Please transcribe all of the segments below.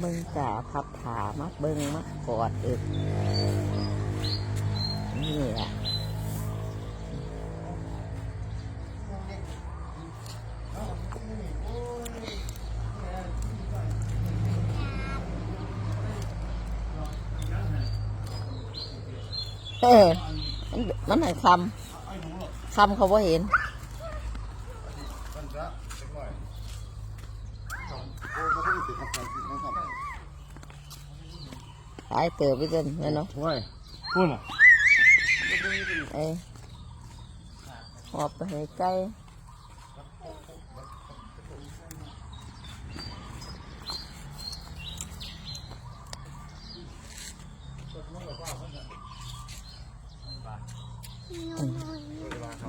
เบิ่งจ่าพับถามาเบิ่งมากอดอึกนี่แหละเออมันมันไหนคำคำเขาว่าเห็นจะเล็กหน่อย โอ้ไม่ค่อยติดกับใครติดนะครับหายเติบไปจนนั่นเนาะโอ้ยพูดอะเอ้ยหอบไปให้ไก่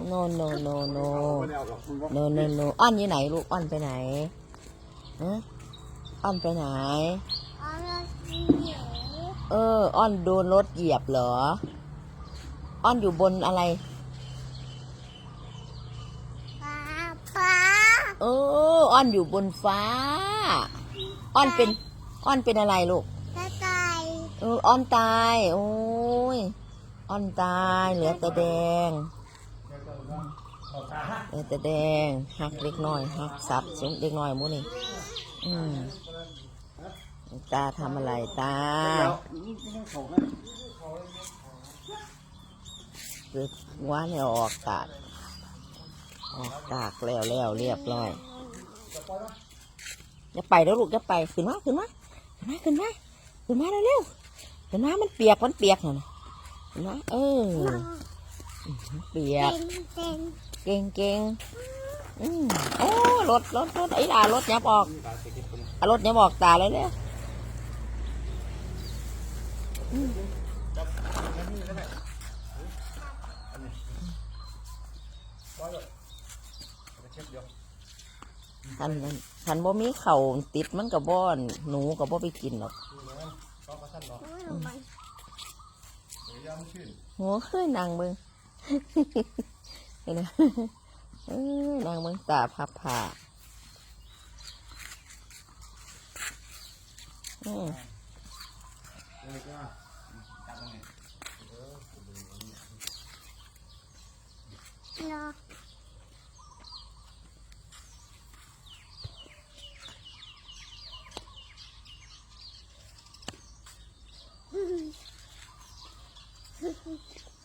โนโนโนโนไม่ได้เอาหรอกคุณก็โนโนโนอ้อนอยู่ไหนลูกอ้อนไปไหนฮะ อ้อนไปไหน เออ อ้อนโดนรถเหยียบเหรอ อ้อนอยู่บนอะไรเออ อ้อนอยู่บนฟ้า อ้อนเป็น อ้อนเป็นอะไรลูกเอออ้อนตาย โอ้ย อ้อนตาย เหลือแต่แดง เหลือแต่แดงหักเล็กน้อยหักสับสมเล็กน้อยหมูนี่อืมตาทำอะไรตาแล้วนี่ต้องเขาให้คือว้าเนี่ยออกตากออกตากแล้วแล้วเรียบร้อยอย่าไปแล้วลูกอย่าไปขึ้นมาขึ้นมาขึ้นมาขึ้นมาขึ้นมาเร็วๆขึ้นมามันเปียกมันเปียกน่ะนะขึ้นมาเออเปียก เก่งเก่งอืมโอ้รถรถรถไอ้ลารถยับออกเอารถยับออกตาเลยเลยเช็ดเดียวคันนั้นคันบ่มีเข่าวติดมันกับบ่อนหนูกับบ่ไปกินหรอกต้องมาสั้นเนาะเดี๋ยวยามชื่นโหเคยนางเบิง เห็นไหมนางเบิงตาพับผ่าอืม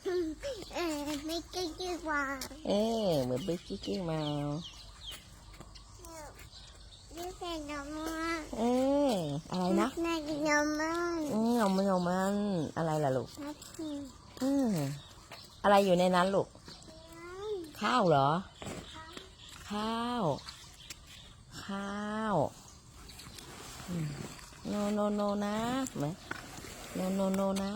ยก็จับตรงนี้ไม่ใช่ดีกว่าเอ้ยเหมือนไปกิ๊กๆมาไม่ใช่นมมันเอ้ยอะไรนะไม่ใช่นมมันอืมเอามันเอามันอะไรล่ะลูกนัดที่อืมอะไรอยู่ในนั้นลูก ข้าวเหรอ ข้าว ข้าวโนโนโนนะไหมโนโนโนนะ